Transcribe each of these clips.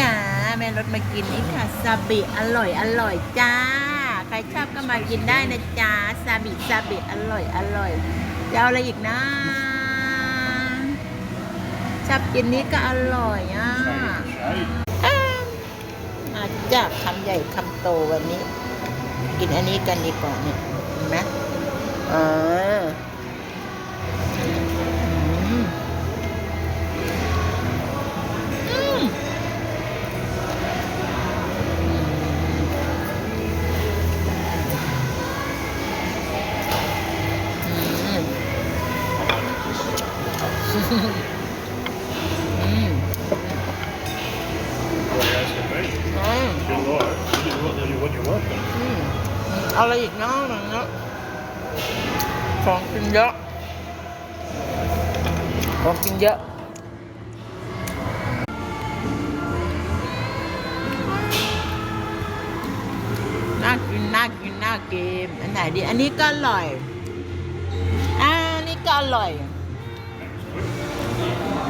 จ๋าแม่รถมากินนี่ค่ะซาบิอร่อยอร่อยจ้า ใครชอบก็มากินได้นะจ๊ะซาบิซาบิอร่อยอร่อยจะเอาอะไรอีกนะชอบกินนี้ก็อร่อยอะอ้าวมาจ้าคำใหญ่คำโตวันนี้ กินอันนี้กันดีกว่าเนี่ยเห็นไหม อะไรอีกเนาะมันเนาะของกินเยอะของกินเยอะน่ากินน่ากินน่ากินอันไหนดี อันนี้ก็อร่อย อ่าอันนี้ก็อร่อย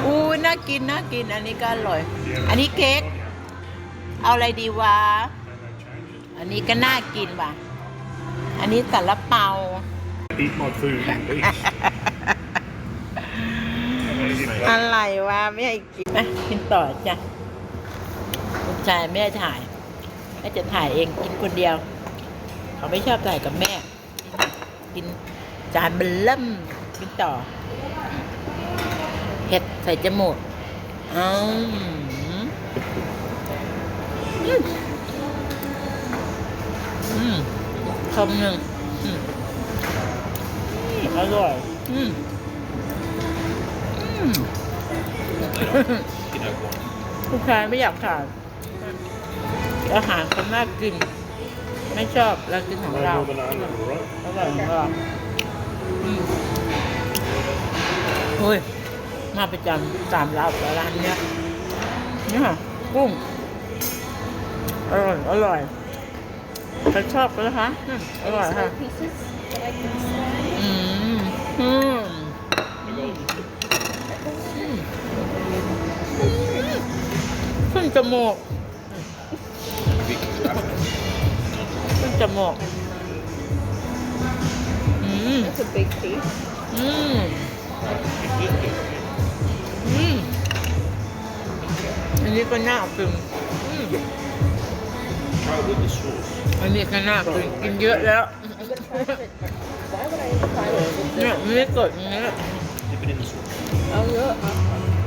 อู้น่ากินน่ากินอันนี้ก็อร่อย อันนี้เค้กเอาอะไรดีวะ อันนี้ก็น่ากินว่ะ อันนี้สาลาเปา Eat my food in peace. อะไรวะไม่ให้กินนะกินต่อจ้ะลูกชายแม่ถ่ายแม่จะถ่ายเองกินคนเดียว เขาไม่ชอบถ่ายกับแม่ กินจานเบลเริ่มกินต่อ เห็ดใส่จมูกอืมอืมอืมคำหนึ่งอืมอร่อยอืมอืมผู้ชายไม่อยากทานอาหารคนน่ากิน ไม่ชอบเรากินของเรา No banana, all right. อร่อยของเราอืมเฮ้ย มาประจำสามร้านแต่ร้านเนี้ยเนี่ยกุ้งอร่อยอร่อยใครชอบก็นะคะอืมอร่อยค่ะ pieces that I can slide. อืมอืมขึ้นจมูกขึ้นจมูกอืม That's a big piece. อืม อืมอันนี้ก็น่ากินอืม Try with the sauce. อันนี้ก็น่ากินกินเยอะแล้ว Why would I try it? เนี่ยไม่ได้กดอย่างนี้ Dip it in the sauce. Oh, yeah.